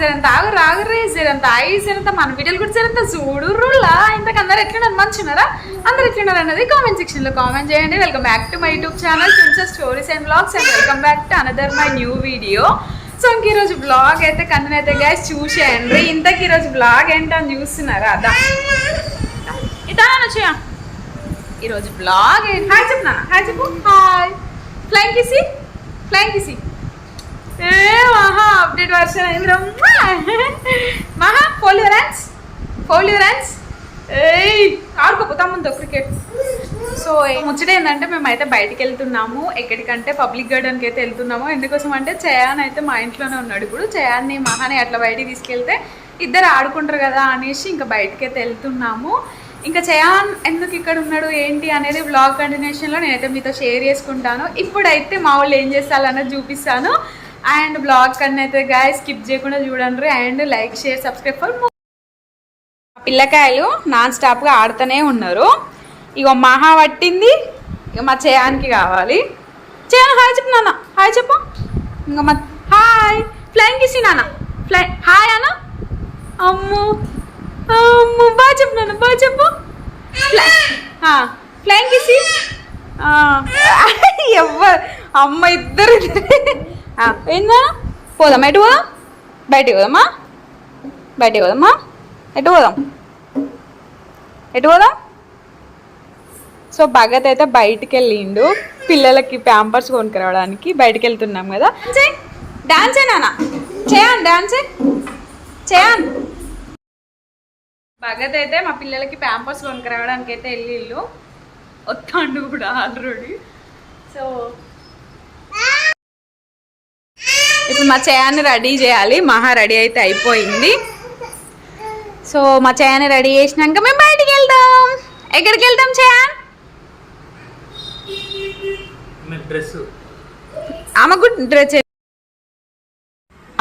జరంత ఆగు రాగురే జరంత ఆగి జరంత మన వీడియోలు కూడా జరంత చూడు రుల్లా ఇంతకు అందరు ఎట్లున్నారు? మంచున్నారా అందరు ఎట్లున్నారు అన్నది కామెంట్ సెక్షన్లో కామెంట్ చేయండి. Welcome back to my YouTube channel future stories and blogs and welcome back to another my new video so ఇంక ఈరోజు బ్లాగ్ అయితే కన్ననైతే గైస్ చూసేయండి. ఇంతకు ఈరోజు బ్లాగ్ ఏంటని చూస్తున్నారా? అదా ఇదా ఈరోజు బ్లాగ్ ఏంటి? హాయ్ చెప్పు. నాన్న హాయ్ చెప్పు hi flying kiss flying kiss ఏ మహా అప్డేట్ వర్షన్ అయింది మహా ఫోల్ యువర్ హ్యాండ్స్ ఫోల్ ఏయ్ ఆడుకోపోతాం ముందు క్రికెట్ సో ముచ్చట ఏంటంటే మేమైతే బయటికి వెళ్తున్నాము. ఎక్కడికంటే పబ్లిక్ గార్డెన్కి అయితే వెళ్తున్నాము. ఎందుకోసం అంటే చయాన్ అయితే మా ఇంట్లోనే ఉన్నాడు ఇప్పుడు. చయాన్ని మహాని అట్లా బయటికి తీసుకెళ్తే ఇద్దరు ఆడుకుంటారు కదా అనేసి ఇంకా బయటికి అయితే వెళ్తున్నాము. ఇంకా చయాన్ ఎందుకు ఇక్కడ ఉన్నాడు ఏంటి అనేది బ్లాగ్ కంటిన్యూషన్లో నేనైతే మీతో షేర్ చేసుకుంటాను. ఇప్పుడైతే మా వాళ్ళు ఏం చేస్తారన్నది చూపిస్తాను. అండ్ బ్లాగ్ కన్నా అయితే గాయ స్కిప్ చేయకుండా చూడండి. And like share subscribe for పిల్లకాయలు నాన్ స్టాప్గా ఆడుతూనే ఉన్నారు. ఇగో మహా పట్టింది. ఇక మా చేయానికి కావాలి. చయాన్ హాయ్ చెప్పు నాన్న. హాయ్ చెప్పు. ఇంకా మా హాయ్. ఫ్లైంగ్ కిసి నాన్న? ఫ్లై హాయ్ అన్న. అమ్ము. అమ్ము. బాగా చెప్పు నాన్న. బాగా చెప్పు. ఫ్లై ఫ్లైంగ్ కిసి ఎవ్వరు అమ్మ ఇద్దరు ఏందా పోదాం ఎటు పోదాం? బయటికి పోదామా? బయటికి పోదామా? ఎటు పోదాం? ఎటు పోదాం? సో భగత్ అయితే బయటికి వెళ్ళిండు. పిల్లలకి ప్యాంపర్స్ కొనుక్కురావడానికి బయటికి వెళ్తున్నాం కదా. డాన్స్? నాన్న? చేయాన్ డాన్స్? చేయండి భగత్ అయితే మా పిల్లలకి ప్యాంపర్స్ కొనుక్కురావడానికి అయితే వెళ్ళిళ్ళు వస్తాండు కూడా ఆల్రెడీ. సో ఇప్పుడు మా చయాన్ని రెడీ చేయాలి. మహా రెడీ అయితే అయిపోయింది. సో మా చయాన్ని రెడీ చేసినాక మేము బయటికి వెళ్దాం. ఎక్కడికి వెళ్తాం చయాన్? ఆమెకు డ్రెస్.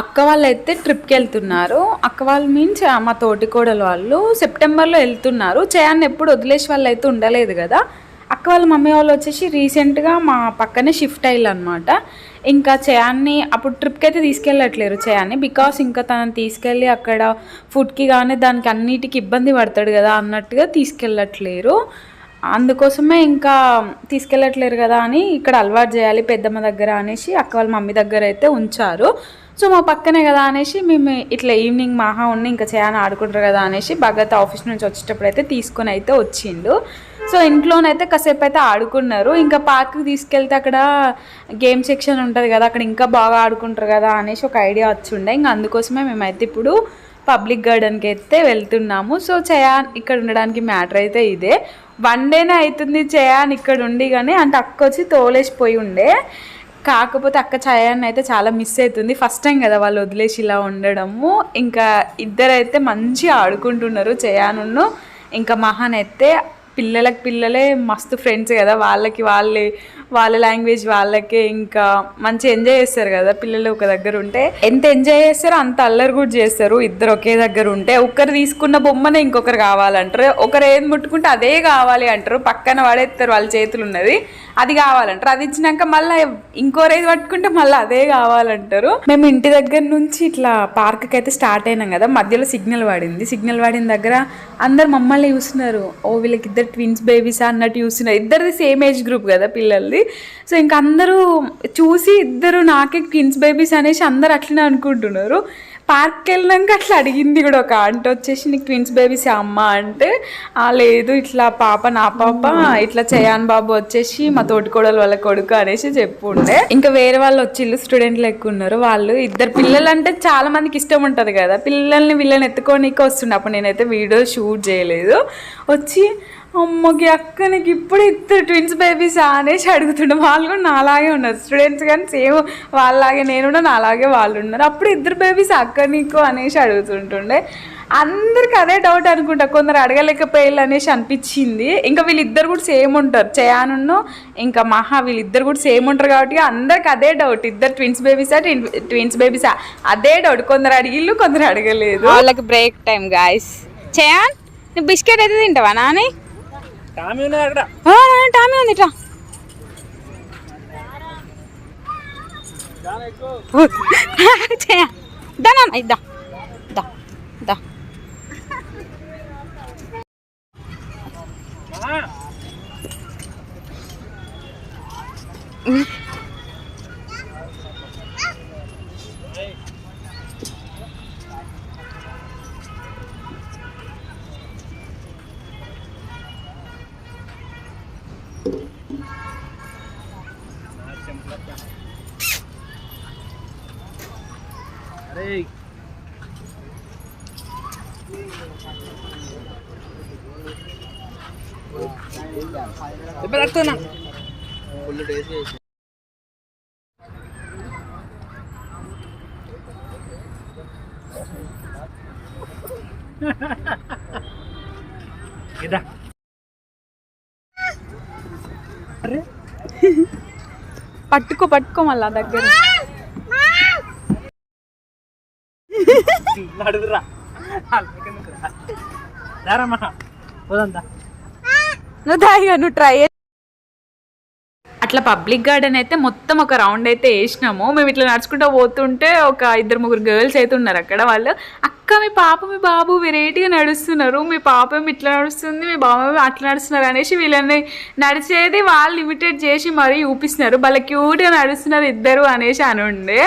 అక్క వాళ్ళు అయితే ట్రిప్కి వెళ్తున్నారు. అక్క వాళ్ళు మీన్స్ మా తోటి కోడలు వాళ్ళు సెప్టెంబర్లో వెళ్తున్నారు. చయాన్ని ఎప్పుడు వదిలేసి వాళ్ళు అయితే ఉండలేదు కదా. అక్క వాళ్ళ మమ్మీ వాళ్ళు వచ్చేసి రీసెంట్గా మా పక్కనే షిఫ్ట్ అయ్యారు అనమాట ఇంకా చయాన్ని అప్పుడు ట్రిప్కి అయితే తీసుకెళ్ళట్లేరు చయాన్ని బికాస్ ఇంకా తనని తీసుకెళ్ళి అక్కడ ఫుడ్కి కానీ దానికి అన్నిటికి ఇబ్బంది పడతాడు కదా అన్నట్టుగా తీసుకెళ్ళట్లేరు. అందుకోసమే ఇంకా తీసుకెళ్ళట్లేరు కదా అని ఇక్కడ అలవాటు చేయాలి పెద్దమ్మ దగ్గర అనేసి అక్క వాళ్ళ మమ్మీ దగ్గర అయితే ఉంచారు. సో మా పక్కనే కదా అనేసి మేము ఇట్లా ఈవినింగ్ మహా ఉండి ఇంకా చేయని ఆడుకుంటారు కదా అనేసి భగత్ ఆఫీస్ నుంచి వచ్చేటప్పుడు అయితే తీసుకొని అయితే వచ్చిండు. సో ఇంట్లోనైతే కాసేపు అయితే ఆడుకున్నారు. ఇంకా పార్క్కి తీసుకెళ్తే అక్కడ గేమ్ సెక్షన్ ఉంటుంది కదా అక్కడ ఇంకా బాగా ఆడుకుంటారు కదా అనేసి ఒక ఐడియా వచ్చిండే. ఇంకా అందుకోసమే మేమైతే ఇప్పుడు పబ్లిక్ గార్డెన్కి అయితే వెళ్తున్నాము. సో చయాన్ ఇక్కడ ఉండడానికి మ్యాటర్ అయితే ఇదే. వన్ డేనే అవుతుంది చయాన్ ఇక్కడ ఉండి కానీ అంటే అక్క వచ్చి తోలేసిపోయి ఉండే. కాకపోతే అక్క చయాన్ అయితే చాలా మిస్ అవుతుంది ఫస్ట్ టైం కదా వాళ్ళు వదిలేసి ఇలా ఉండడము. ఇంకా ఇద్దరైతే మంచిగా ఆడుకుంటున్నారు చయానును ఇంకా మహాన్ అయితే పిల్లలకి పిల్లలే మస్తు ఫ్రెండ్స్ కదా. వాళ్ళకి వాళ్ళే వాళ్ళ లాంగ్వేజ్ వాళ్ళకే ఇంకా మంచి ఎంజాయ్ చేస్తారు కదా పిల్లలు ఒక దగ్గర ఉంటే. ఎంత ఎంజాయ్ చేస్తారో అంత అల్లరి కూడా చేస్తారు. ఇద్దరు ఒకే దగ్గర ఉంటే. ఒకరు తీసుకున్న బొమ్మనే ఇంకొకరు కావాలంటారు. ఒకరు ఏది ముట్టుకుంటే అదే కావాలి అంటారు. పక్కన పడేస్తారు వాళ్ళ చేతులు ఉన్నది అది కావాలంటారు. అది ఇచ్చినాక మళ్ళీ ఇంకో ఏది పట్టుకుంటే మళ్ళీ అదే కావాలంటారు. మేము ఇంటి దగ్గర నుంచి ఇట్లా పార్క్కి అయితే స్టార్ట్ అయినాం కదా మధ్యలో సిగ్నల్ పడింది సిగ్నల్ పడిన దగ్గర అందరు మమ్మల్ని చూస్తున్నారు. ఓ వీళ్ళకి ఇద్దరు ట్విన్స్ బేబీస్ అన్నట్టు చూస్తున్నారు. ఇద్దరిది సేమ్ ఏజ్ గ్రూప్ కదా పిల్లలది. సో ఇంక అందరూ చూసి ఇద్దరు నాకే ట్విన్స్ బేబీస్ అనేసి అందరు అట్లనే అనుకుంటున్నారు. పార్క్కి వెళ్ళినాక అట్లా అడిగింది కూడా ఒక ఆంటీ వచ్చేసి నీకు ట్విన్స్ బేబీస్ అమ్మ? అంటే "ఆ, లేదు ఇట్లా పాప నా పాప ఇట్లా చయాన్ బాబు వచ్చేసి మా తోటికోడలు వాళ్ళ కొడుకు అనేసి చెప్పుండే. ఇంకా వేరే వాళ్ళు వచ్చి ఇల్లు స్టూడెంట్లు ఎక్కువ ఉన్నారు. వాళ్ళు ఇద్దరు పిల్లలు అంటే చాలా మందికి ఇష్టం ఉంటుంది కదా. పిల్లల్ని వీళ్ళని ఎత్తుకోనీకి వస్తుండే. అప్పుడు నేనైతే వీడియో షూట్ చేయలేదు. వచ్చి అమ్మకి అక్కనికి ఇప్పుడు ఇద్దరు ట్విన్స్ బేబీస్ అనేసి అడుగుతుండే. వాళ్ళు కూడా నాలాగే ఉన్నారు. స్టూడెంట్స్ కానీ సేమ్ వాళ్ళలాగే నేను కూడా నాలాగే వాళ్ళు ఉన్నారు. అప్పుడు ఇద్దరు బేబీస్ అక్క నీకు అనేసి అడుగుతుంటుండే. అందరికి అదే డౌట్ అనుకుంటా. కొందరు అడగలేకపోయారు అనేసి అనిపించింది. ఇంకా వీళ్ళిద్దరు కూడా సేమ్ ఉంటారు. చయానును ఇంకా మహా వీళ్ళిద్దరు కూడా సేమ్ ఉంటారు కాబట్టి అందరికి అదే డౌట్ ఇద్దరు ట్విన్స్ బేబీసా ట్విన్స్ బేబీసా అదే డౌట్ కొందరు అడిగిళ్ళు కొందరు అడగలేదు. వాళ్ళకి బ్రేక్ టైం గాయస్ చయాన్ నువ్వు బిస్కెట్ అయితే తింటావా నాని? టామీ ఉన్నది అక్కడ? టామీ ఉంది ఇట్లా. దాని ఇద్దా. దా దా. అరే ఇప్పుడు వస్తున్నా ఇదా పట్టుకో పట్టుకో మళ్ళా దగ్గర. నువ్వు దాయిగా నువ్వు ట్రై అట్లా పబ్లిక్ గార్డెన్ అయితే మొత్తం ఒక రౌండ్ అయితే వేసినాము. మేము ఇట్లా నడుచుకుంటూ పోతుంటే ఒక ఇద్దరు ముగ్గురు గర్ల్స్ అయితే ఉన్నారు అక్కడ వాళ్ళు. అక్క మీ పాప మీ బాబు వెరైటీగా నడుస్తున్నారు. మీ పాప ఇట్లా నడుస్తుంది మీ బాబు అట్లా నడుస్తున్నారు అనేసి వీళ్ళని నడిచేది వాళ్ళు ఇమిటేట్ చేసి మరీ చూపిస్తున్నారు వాళ్ళ క్యూట్గా నడుస్తున్నారు ఇద్దరు అనేసి అని ఉండే.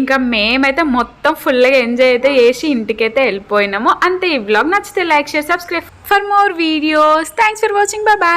ఇంకా మేమైతే మొత్తం ఫుల్గా ఎంజాయ్ అయితే చేసి ఇంటికైతే వెళ్ళిపోయినాము. అంతే ఈ వ్లాగ్ నచ్చితే like share subscribe for more videos thanks for watching bye bye